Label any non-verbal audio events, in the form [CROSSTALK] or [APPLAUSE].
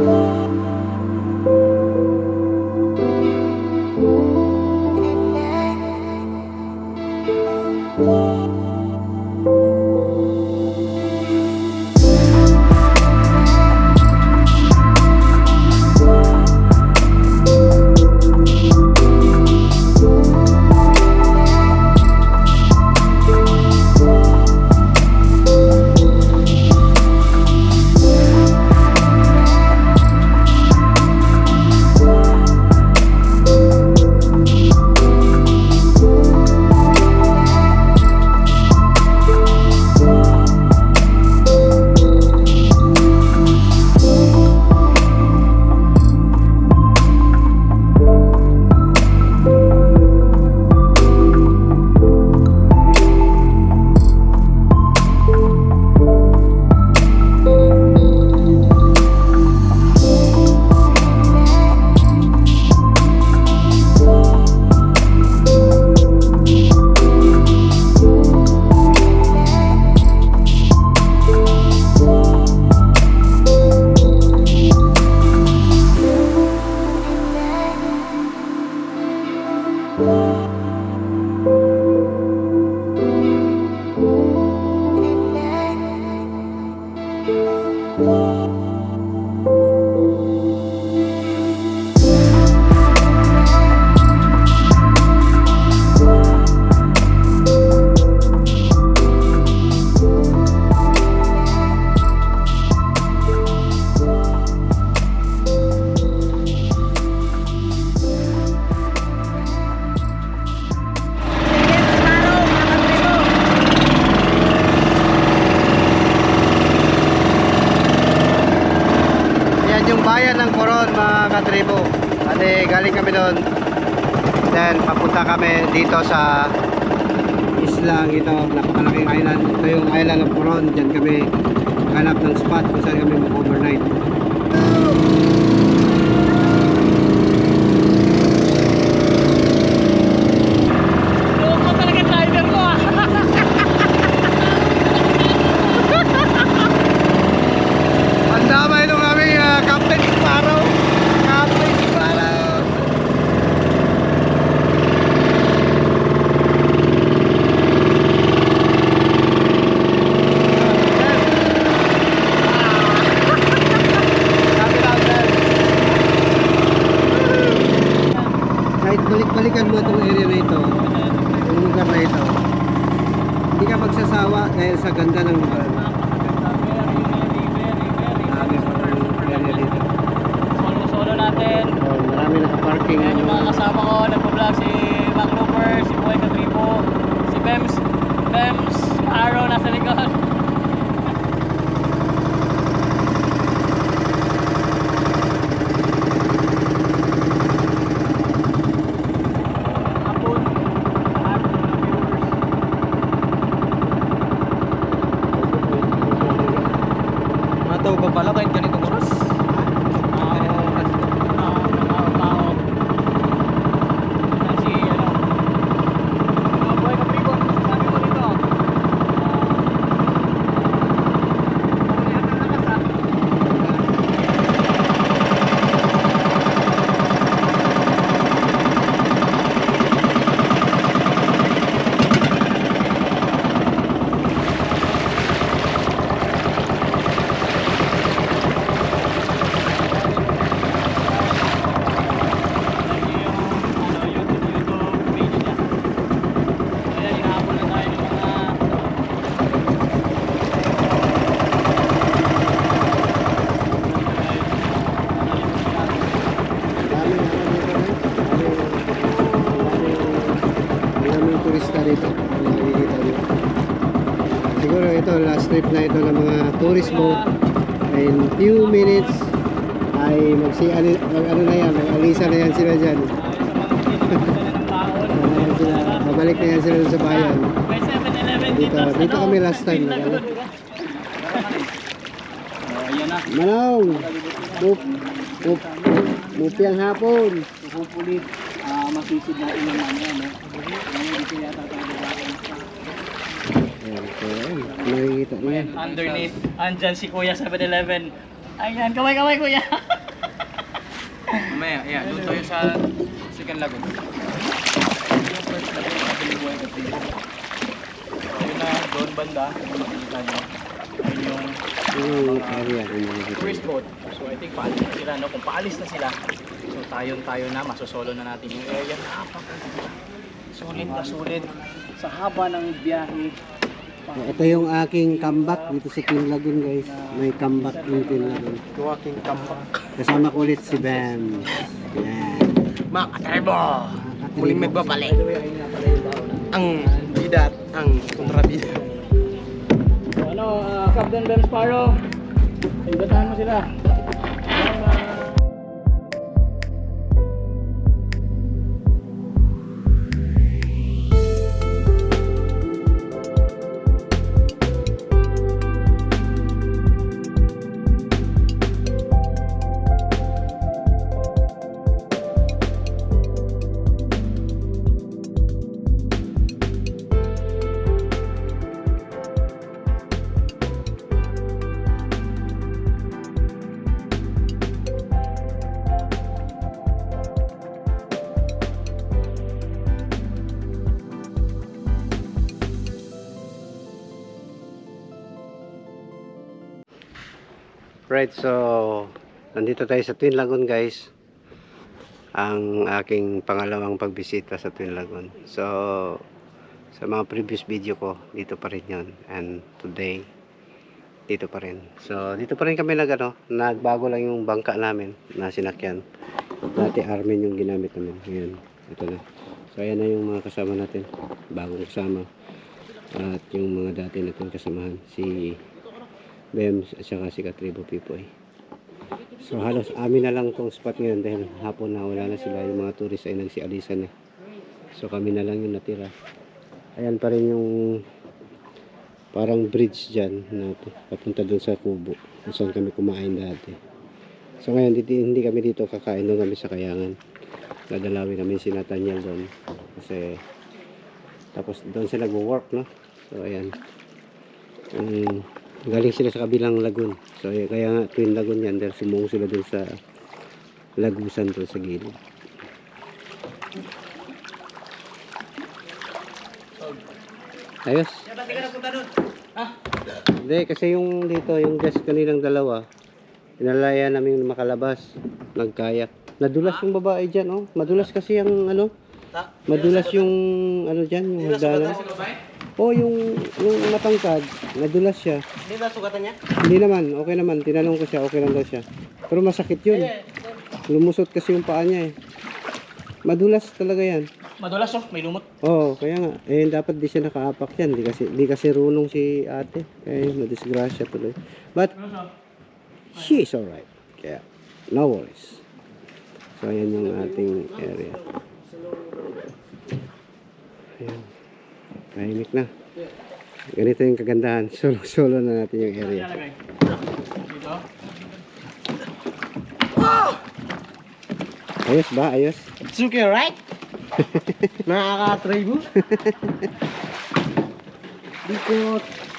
Yan mga katribo. Ate, galing kami doon. Then papunta kami dito sa islang ito, napakalaking island. Ito yung island ng Coron. Diyan kami hanap ng spot kung saan kami mag-overnight. Loko talaga driver ko ah. Ang damay nung aming uh, Captain Sparrow. Captain Sparrow. Sabi lang, sir. Kahit balik-balikan mo itong area na ito, yung lugar na ito, hindi ka magsasawa dahil sa ganda ng lugar. Marami pa ng area dito. Solo-solo natin. Oh, marami naka-parking. Yan yung mga kasama ko. Nagpa-vlog si Mac Looper, si Boy Catripo, si Bems. Bems Arrow nasa likod. Hapon. Lahat ng mga viewers. Mataw ba pala kahit ganitong oras? Mao, mao, mao, mao. Yan si, ano, mga Boy Catripo, ano masasabi mo dito? ano, YouTube, YouTube page niya. Ayan, hinahabol na tayo ng mga Dami Maraming turista dito. Nakikita dito. Siguro ito, last trip na ito ng mga tourist boat. In few minutes ay magsi mag ano na yan, mag-alisa na yan sila dyan. [LAUGHS] Sila, babalik na yan sila sa bayan. May 7-Eleven Dito, dito. kami last time. Ano? Manong! Mup, mup, mupi ang hapon. Hopefully, ah, masisid na ilan namin. Ano? Ano, dito yata tayo nakikita niya. Underneath, andyan si Kuya 7-Eleven. Ayan, kamay-kamay kuya. Mamaya, ayan, doon tayo sa second lagoon. Ito yung first lagoon sa Pilibuhay at Tibo. Ayun na, doon banda, kung makikita nyo. Ayun yung Yung area makikita. tourist boat. So I think paalis na sila, no? Kung paalis na sila, so tayong tayo na, masosolo na natin yung area. Napakaganda. Sulit na sulit. Sa haba ng biyahe. Ito yung aking comeback dito sa Twin Lagoon guys. May comeback yung Twin Lagoon. Ito aking comeback. Kasama ko ulit si Bam. Yan. Mga katarbo! Muling may babalik. By the way, ayun nga pala yung baon. Ang bida at ang kontrabida. So, ano, uh, Captain Ben Sparrow, ibatahan mo sila. Right, so nandito tayo sa Twin Lagoon guys. Ang aking pangalawang pagbisita sa Twin Lagoon. So sa mga previous video ko, dito pa rin 'yon. And today dito pa rin. So dito pa rin kami nag ano, nagbago lang yung bangka namin na sinakyan. Dati Armin yung ginamit namin. Ngayon, ito na. So ayan na yung mga kasama natin. Bagong kasama. At yung mga dati natin kasamahan. Si Bems at saka si Katribo Pipoy. So halos amin na lang tong spot ngayon dahil hapon na wala na sila yung mga tourist ay nagsialisan na. So kami na lang yung natira. Ayan pa rin yung parang bridge dyan na papunta doon sa Kubo kung saan kami kumain dati. So ngayon dito, hindi kami dito kakain doon kami sa Kayangan. Dadalawin namin si Nathaniel doon kasi tapos doon sila nagwo-work no. So ayan. Um, galing sila sa kabilang lagoon. So eh, kaya nga twin lagoon yan dahil sumuong sila dun sa lagusan doon sa gilid. Ayos. Hindi, kasi yung dito, yung guest kanilang dalawa, inalaya namin makalabas. Nagkaya. Nadulas yung babae dyan, oh. Madulas kasi yung, ano, madulas yung, ano dyan, yung hagdanan. Oh, yung, yung matangkad, nadulas siya. Hindi ba sugatan niya? Hindi naman, okay naman. Tinanong ko siya, okay lang daw siya. Pero masakit yun. Lumusot kasi yung paa niya eh. Madulas talaga yan. Madulas oh, may lumot. Oo, kaya nga. Eh, dapat di siya nakaapak yan. Di kasi, di kasi runong si ate. Kaya na-disgrasya tuloy. But, she's alright. Kaya, no worries. So, ayan yung ating area. Ayan. Tahimik na. Ganito yung kagandahan. [LAUGHS] Solo-solo na natin yung area. Ayos ba? Ayos? It's okay, right? [LAUGHS] Nakaka-tribo? Dikot. [LAUGHS] I